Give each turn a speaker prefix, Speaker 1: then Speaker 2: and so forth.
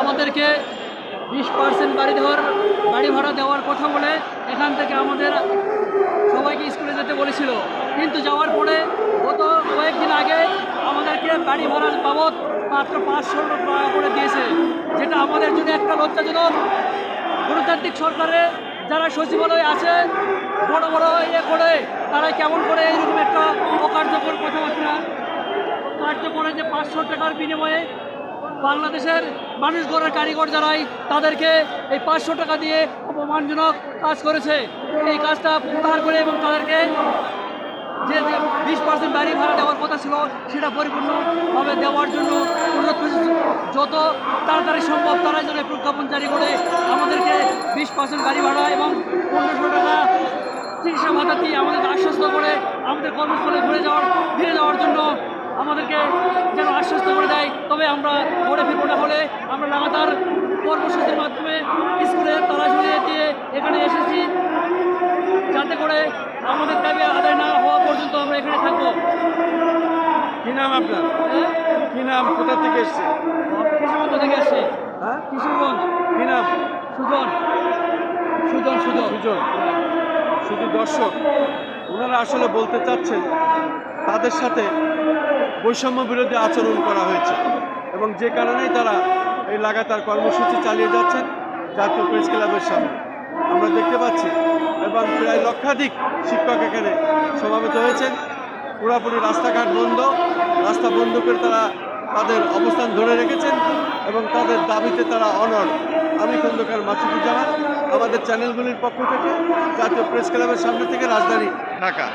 Speaker 1: আমাদেরকে বিশ পার্সেন্ট বাড়ি দেওয়ার বাড়ি ভাড়া দেওয়ার কথা বলে এখান থেকে আমাদের সবাইকে স্কুলে যেতে বলেছিল। কিন্তু যাওয়ার পরে গত কয়েকদিন আগে আমাদেরকে বাড়ি ভাড়ার বাবদ মাত্র পাঁচশো টাকা করে দিয়েছে, যেটা আমাদের জন্য একটা লজ্জাজনক। গণতান্ত্রিক সরকারে যারা সচিবালয়ে আছে, বড় বড় ইয়ে করে, তারা কেমন করে এইরকম একটা অকার্যকর কথাবার্তা কার্য করে যে পাঁচশো টাকার বিনিময়ে বাংলাদেশের মানুষ গড়ের কারিগর যারাই, তাদেরকে এই পাঁচশো টাকা দিয়ে অপমানজনক কাজ করেছে। এই কাজটা প্রত্যাহার করে এবং তাদেরকে যে বিশ পার্সেন্ট বাড়ি ভাড়া দেওয়ার কথা ছিল, সেটা পরিপূর্ণভাবে দেওয়ার জন্য যত তাড়াতাড়ি সম্ভব তারা যেন প্রজ্ঞাপন জারি করে আমাদেরকে বিশ পার্সেন্ট গাড়ি ভাড়া এবং পনেরোশো টাকা চিকিৎসা ভাতা দিয়ে আমাদের আশ্বস্ত করে আমাদের কর্মস্থলে ঘুরে যাওয়ার, ফিরে যাওয়ার জন্য আমাদেরকে যেন আশ্বস্ত করে দেয়। তবে আমরা ঘরে ফিরবো না হলে আমরা লাগাতার কর্মসূচির মাধ্যমে স্কুলে তালা ঝুলিয়ে দিয়ে এখানে এসেছি। যাতে করে আমাদের দাবি আদায় না হওয়া পর্যন্ত আমরা এখানে থাকব।
Speaker 2: কি নাম আপনার?
Speaker 1: হ্যাঁ?
Speaker 2: কি নাম? কোথা থেকে এসছে?
Speaker 1: কিশোরগঞ্জ থেকে আসছে
Speaker 2: হ্যাঁ?
Speaker 1: কিশোরগঞ্জ।
Speaker 2: কি নাম?
Speaker 1: সুজন। সুজন সুজন।
Speaker 2: দুজন শুধু দর্শক? ওনারা আসলে বলতে চাচ্ছেন, তাদের সাথে বৈষম্য বিরোধী আচরণ করা হয়েছে এবং যে কারণেই তারা এই লাগাতার কর্মসূচি চালিয়ে যাচ্ছেন জাতীয় প্রেস ক্লাবের সামনে। আমরা দেখতে পাচ্ছি এবং প্রায় লক্ষাধিক শিক্ষক এখানে সমাবেত হয়েছেন। পুরাপুরি রাস্তাঘাট বন্ধ, রাস্তা বন্ধ করে তারা তাদের অবস্থান ধরে রেখেছেন এবং তাদের দাবিতে তারা অনর আমি খন্দকার মাসুদুজ্জামান। আমাদের চ্যানেলগুলির পক্ষ থেকে জাতীয় প্রেস ক্লাবের সামনে থেকে রাজধানী ঢাকা।